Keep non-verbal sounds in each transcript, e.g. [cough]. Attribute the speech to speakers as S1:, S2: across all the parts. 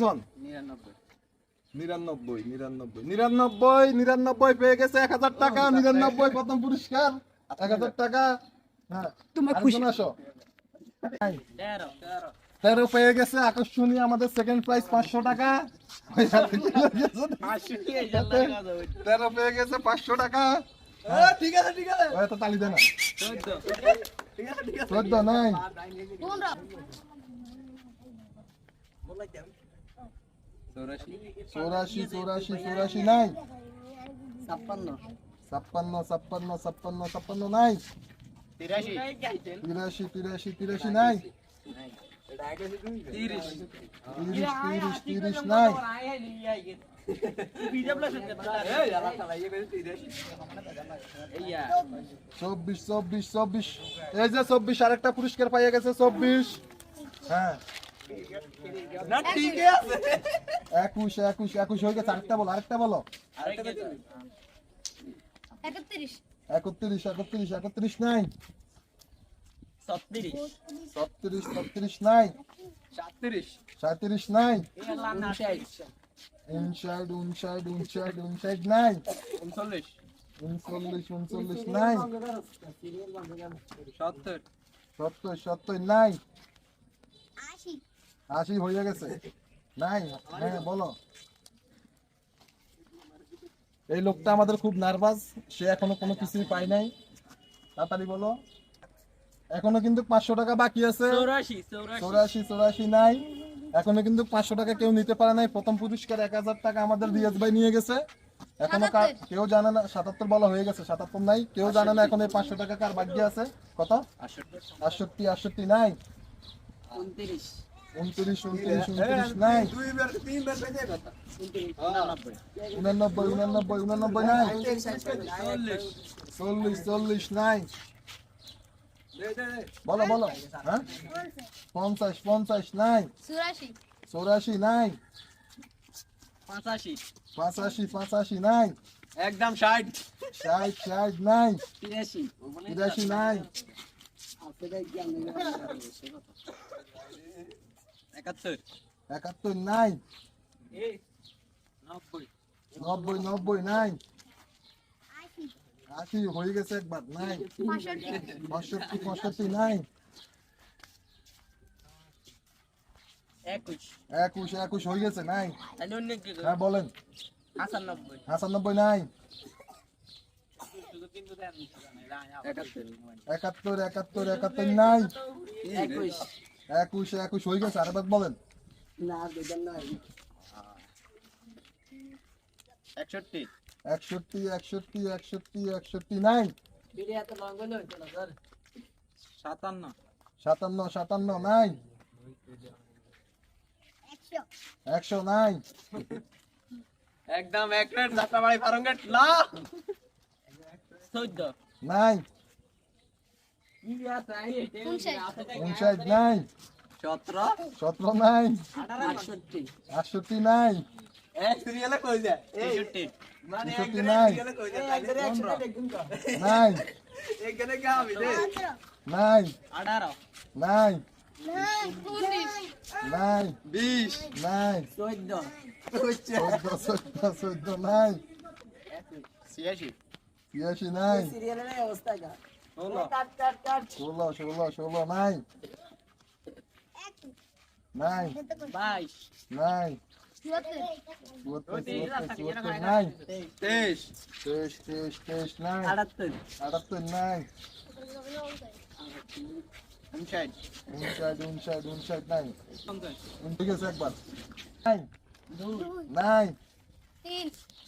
S1: কতজন নিরানব্বই। নিরানব্বই নিরানব্বই। নিরানব্বই পেয়ে গেছে এক হাজার টাকা। নিরানব্বই প্রথম পুরস্কার। এক হাজার টাকা। হ্যাঁ
S2: তোমার
S1: আরেকজন আসো। তেরো। পেয়ে গেছে আকর্ষণীয় আমাদের সেকেন্ড প্রাইজ পাঁচশো টাকা। তেরো পেয়ে গেছে পাঁচশো টাকা।
S3: ঠিক আছে ঠিক আছে।
S1: তালি দে না। চোদ্দ। নাই? চৌরাশি চৌরাশি চৌরাশি নাই
S2: ছাপ্পান্ন
S1: ছাপ্পান্ন ছাপ্পান্ন ছাপ্পান্ন ছাপ্পান্ন নাই
S3: তিরাশি
S1: তিরাশি তিরাশি তিরাশি নাই
S3: তিরিশ
S1: তিরিশ তিরিশ তিরিশ নাই চব্বিশ চব্বিশ চব্বিশ এই যে চব্বিশ আরেকটা পুরস্কার পাইয়ে গেছে চব্বিশ হ্যাঁ
S3: না ঠিক আছে।
S1: একুশ একুশ একুশ হয়ে গেছে। আরেকটা বলো আরেকটা বলো।
S4: একত্রিশ।
S1: একত্রিশ একত্রিশ একত্রিশ নাই।
S3: ছত্রিশ।
S1: ছত্রিশ ছত্রিশ নাই।
S3: সাতত্রিশ
S1: সাঁত্রিশ নাই।
S3: উনষাট
S1: উনষাট উনষাট উনষাট উনষাট নাই।
S3: উনচল্লিশ।
S1: উনচল্লিশ উনচল্লিশ নাই।
S3: সত্তর।
S1: সত্তর সত্তর নাই।
S4: আশি
S1: হয়ে গেছে। নাই হ্যাঁ বলো। এই লোকটা আমাদের খুব নার্ভাস সে এখনও কোনো কিছুই পায় নাই। তাড়াতাড়ি বলো। এখনও কিন্তু পাঁচশো টাকা বাকি আছে।
S3: চৌরাশি চৌরাশি।
S1: নাই। এখনও কিন্তু পাঁচশো টাকা কেউ নিতে পারে নাই। প্রথম পুরস্কার এক হাজার টাকা আমাদের রিয়াজ ভাই নিয়ে গেছে। এখনও কার- কেউ জানে না সাতাত্তর বলা হয়ে গেছে সাতাত্তর নাই। কেউ জানে না এখন এই পাঁচশো টাকা কার বাকি আছে। কত? আটষট্টি আটষট্টি নাই।
S2: উনত্রিশ।
S1: উনত্রিশ উনত্রিশ উনত্রিশ নাই উনানব্বই উনানব্বই উনানব্বই নাই
S3: চল্লিশ
S1: চল্লিশ চল্লিশ নাই বলো বলো হ্যাঁ পঞ্চাশ পঞ্চাশ নাই
S4: চুরাশি
S1: চৌরাশি নাই
S3: পঁচাশি
S1: পঁচাশি পঁচাশি নাই
S3: একদম ষাট
S1: ষাট ষাট নাই
S2: তিরাশি
S1: তিরাশি নাই
S3: একাত্তর।
S1: একাত্তর নাই।
S3: নব্বই।
S1: নব্বই নব্বই নাই। আশি হয়ে গেছে একবার নাই।
S4: পঁয়ষট্টি
S1: পঁয়ষট্টি পঁয়ষট্টি নাই।
S3: একুশ।
S1: একুশ একুশ হয়ে গেছে নাই। হ্যাঁ বলেন।
S3: হাসানব্বই
S1: হাসানব্বই নাই।
S3: একাত্তর।
S1: একাত্তর একাত্তর একাত্তর নাই।
S2: একুশ।
S1: একুশ একুশ হয়ে গেছে আরেকবার বলেন।
S2: না দুজন নয়।
S3: একষট্টি।
S1: একষট্টি একষট্টি একষট্টি একষট্টি নাই
S2: ফিরে এত লং হলে হইতো না
S3: সাতান্ন।
S1: সাতান্ন সাতান্ন নাই
S4: একশো।
S1: একশো নাই
S3: একদম এক রেট যাত্রাবাড়ি ফারঙ্গেট লা। চোদ্দ।
S1: নাই
S4: উনষাট
S1: নাই
S3: সতেরো।
S1: সতেরো নাই
S2: আটষট্টি।
S1: আটষট্টি নাই
S3: মানে ছিয়াশি।
S1: নাই
S2: সিরিয়ালের অবস্থা
S3: ষোলো
S2: কাট কাট কাট
S1: ষোলো ষোলো নাই নাই
S3: বাইশ
S1: নাই নাই
S3: তেইশ
S1: তেইশ তেইশ তেইশ নাই
S2: আটাত্তর
S1: আটাত্তর নাই
S3: উনষাট
S1: উনষাট উনষাট উনষাট নাই ঠিক আছে একবার নাই নাই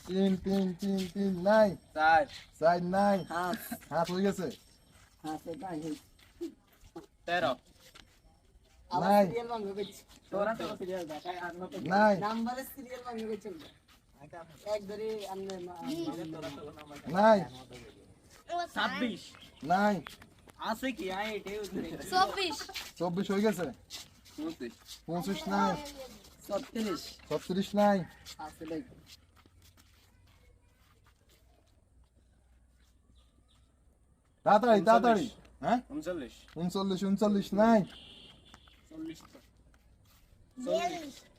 S4: তিন
S1: তিন তিন তিন নাই
S3: চার
S1: চার নাই
S2: হাফ
S1: হাত হয়ে গেছে
S3: তেরো।
S1: নাই। নাই।
S3: ছাব্বিশ।
S1: নাই।
S3: আছে কি?
S4: চব্বিশ।
S1: চব্বিশ হয়ে গেছে?
S3: পঁচিশ।
S1: পঁচিশ নাই।
S2: ছত্রিশ।
S1: ছত্রিশ নাই।
S2: আছে
S1: তাড়াতাড়ি তাড়াতাড়ি। হ্যাঁ?
S3: উনচল্লিশ।
S1: উনচল্লিশ উনচল্লিশ নাই।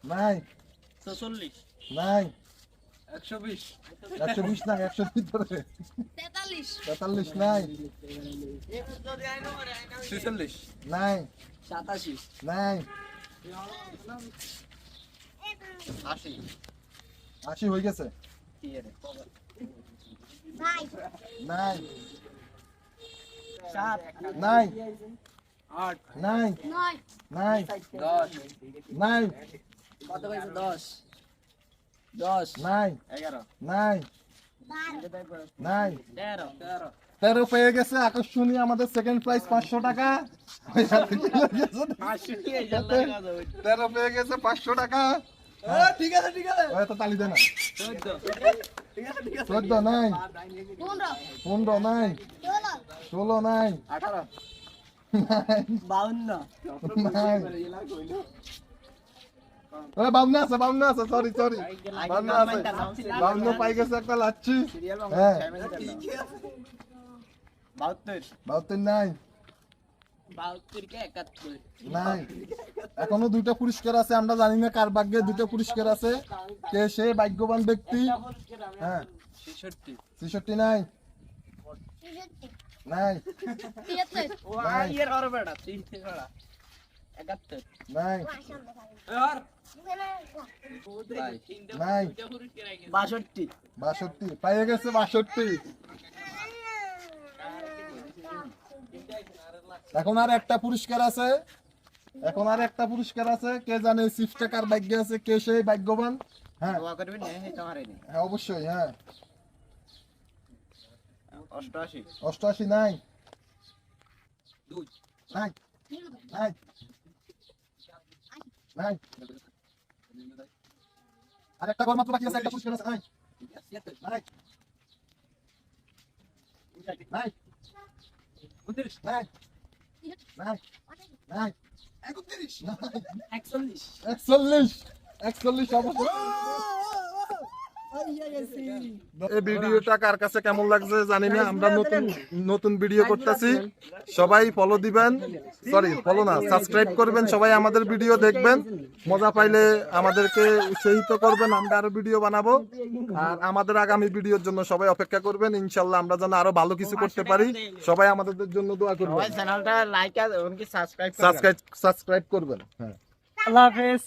S1: নাই।
S3: ছচল্লিশ
S1: নাই।
S3: একশো বিশ।
S1: একশো বিশ না একশো ভিতরে।
S4: তেতাল্লিশ।
S1: তেতাল্লিশ নাই।
S3: ছেচল্লিশ।
S1: নাই।
S2: সাতাশি।
S1: নাই।
S3: আশি।
S1: আশি হয়ে গেছে। নাই।
S2: সাত
S1: নাই
S3: আট
S1: নাই নাই
S3: দশ।
S1: নাই
S2: কত হয়েছে? দশ। দশ।
S1: নাই
S3: এগারো।
S1: নাই নাই
S3: তেরো। তেরো।
S1: তেরো পেয়ে গেছে আকর্ষণীয় আমাদের সেকেন্ড প্রাইস পাঁচশো টাকা। তেরো পেয়ে গেছে পাঁচশো টাকা।
S3: ঠিক আছে ঠিক আছে।
S1: তালি দে না। নাই।
S4: পনেরো
S1: পনেরো নাই।
S4: ষোলো
S1: ষোলো নাই। বামনে আছে বামনে আছে সরি সরি বামনে আছে। বামনে পাই গেছে একটা লাচ্ছি। হ্যাঁ। নাই। নাই। এখনও দুইটা পুরস্কার আছে আমরা জানি না কার ভাগ্যে দুটো পুরস্কার আছে। কে সে ভাগ্যবান ব্যক্তি? হ্যাঁ।
S3: ছেষট্টি।
S1: নাই। নাই। [laughs] নাই। নাই।
S2: বাষট্টি।
S1: বাষট্টি। পাইয়ে গেছে বাষট্টি। এখন আর একটা পুরস্কার আছে। এখন আর একটা পুরস্কার আছে। কে জানে সিফটা কার ভাগ্যে আছে কে সেই ভাগ্যবান? হ্যাঁ।
S3: দোয়া করবি না এই তোমার এই
S1: হ্যাঁ অবশ্যই হ্যাঁ।
S3: অষ্টআশি।
S1: অষ্টআশি নাই।
S3: দুই।
S1: নাই। নাই। নাই। আর একটা ঘর মাত্র বাকি আছে একটা পুরস্কার আছে। নাই। নাই। নাই। নাই।
S2: একচল্লিশ
S1: একচল্লিশ একচল্লিশ অবশ্যই এই ভিডিওটা কার কাছে কেমন লাগছে জানি না আমরা নতুন নতুন ভিডিও করতেছি। সবাই ফলো দিবেন। সরি ফলো না সাবস্ক্রাইব করবেন সবাই আমাদের ভিডিও দেখবেন। মজা পাইলে আমাদেরকে উৎসাহিত করবেন আমরা আরও ভিডিও বানাবো। আর আমাদের আগামী ভিডিওর জন্য সবাই অপেক্ষা করবেন ইনশাল্লাহ আমরা যেন আরও ভালো কিছু করতে পারি। সবাই আমাদের জন্য দোয়া করবেন।
S3: চ্যানেলটা লাইক আর সাবস্ক্রাইব
S1: সাবস্ক্রাইব সাবস্ক্রাইব করবেন হ্যাঁ।
S2: আল্লাহ হাফেজ।